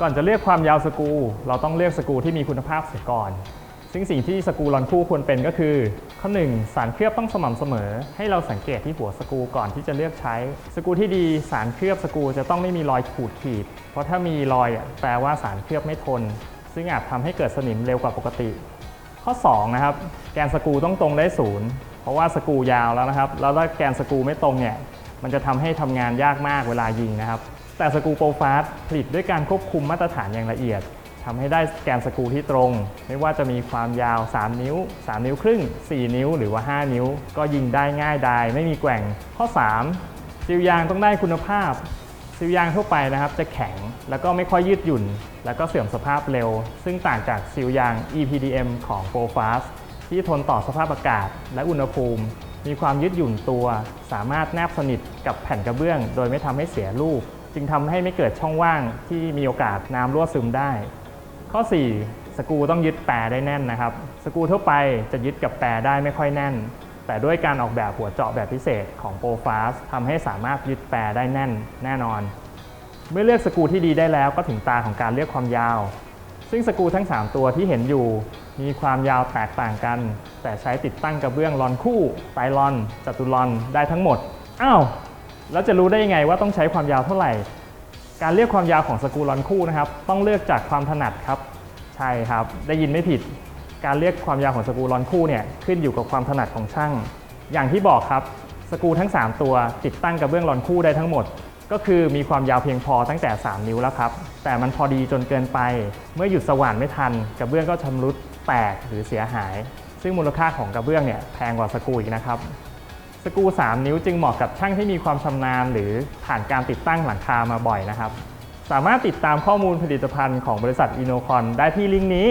ก่อนจะเลือกความยาวสกูเราต้องเลือกสกูที่มีคุณภาพเสียก่อน ซึ่งสิ่งที่สกูลอนคู่ควรเป็นก็คือ ข้อ 1 สารเคลือบต้องสม่ำเสมอ ให้เราสังเกตที่หัวสกูก่อนที่จะเลือกใช้ สกูที่ดีสารเคลือบสกูจะต้องไม่มีรอยขูดขีด เพราะถ้ามีรอยแปลว่าสารเคลือบไม่ทน ซึ่งอาจทำให้เกิดสนิมเร็วกว่าปกติ ข้อ2นะครับแกนสกูต้องตรงได้ศูนย์เพราะว่าสกูยาวแล้วนะครับ แล้วถ้าแกนสกูไม่ตรงเนี่ยมันจะทำให้ทำงานยากมากเวลายิงนะครับ แต่สกูโปรฟาสผลิตด้วยการควบคุมมาตรฐานอย่างละเอียดทำให้ได้แกนสกูที่ตรง ไม่ว่าจะมีความยาว 3 นิ้ว 3 นิ้วครึ่ง 4 นิ้วหรือว่า 5 นิ้ว ก็ยิงได้ง่ายดายไม่มีแกว่งข้อ 3 ซิลยางต้องได้คุณภาพ ซิลยางทั่วไปนะครับ จะแข็งแล้วก็ไม่ค่อยยืดหยุ่น แล้วก็เสื่อมสภาพเร็ว ซึ่งต่างจากซิลยาง EPDM ของ p r o f a s ที่ทนต่อสภาพอากาศและอุณหภูมิ มีความยืดหยุ่นตัว สามารถแนบสนิทกับแผ่นกระเบื้อง โดยไม่ทำให้เสียรูป จึงทำให้ไม่เกิดช่องว่างที่มีโอกาสน้ำรั่วซึมได้ ข้อ 4 สกูต้องยึดแปรได้แน่นนะครับ สกูทั่วไปจะยึดกับแปรได้ไม่ค่อยแน่น แต่ด้วยการออกแบบหัวเจาะแบบพิเศษของ p r o f a s ทำให้สามารถยึดแปรได้แน่นแน่นอน เมื่อเลือกสกูที่ดีได้แล้วก็ถึงตาของการเลือกความยาว ซึ่งสกูทั้ง 3 ตัวที่เห็นอยู่ มีความยาวแตกต่างกัน แต่ใช้ติดตั้งกระเบื้องลอนคู่ไตรลอน จัตุรอนได้ทั้งหมดอ้าว แล้วจะรู้ได้ยังไงว่าต้องใช้ความยาวเท่าไหร่ การเลือกความยาวของสกรูลอนคู่นะครับ ต้องเลือกจากความถนัดครับ ใช่ครับ ได้ยินไม่ผิด การเลือกความยาวของสกรูลอนคู่เนี่ยขึ้นอยู่กับความถนัดของช่าง อย่างที่บอกครับ สกรูทั้ง 3 ตัวติดตั้งกระเบื้องลอนคู่ได้ทั้งหมด ก็คือมีความยาวเพียงพอตั้งแต่ 3 นิ้วแล้วครับ แต่มันพอดีจนเกินไป เมื่อหยุดสว่านไม่ทันกระเบื้องก็ชำรุดแตกหรือเสียหาย ซึ่งมูลค่าของกระเบื้องเนี่ยแพงกว่าสกรูอีกนะครับ สกู 3 นิ้วจึงเหมาะกับช่างที่มีความชำนาญ หรือผ่านการติดตั้งหลังคามาบ่อยนะครับ สามารถติดตามข้อมูลผลิตภัณฑ์ของบริษัทอินโนคอนได้ที่ลิงก์นี้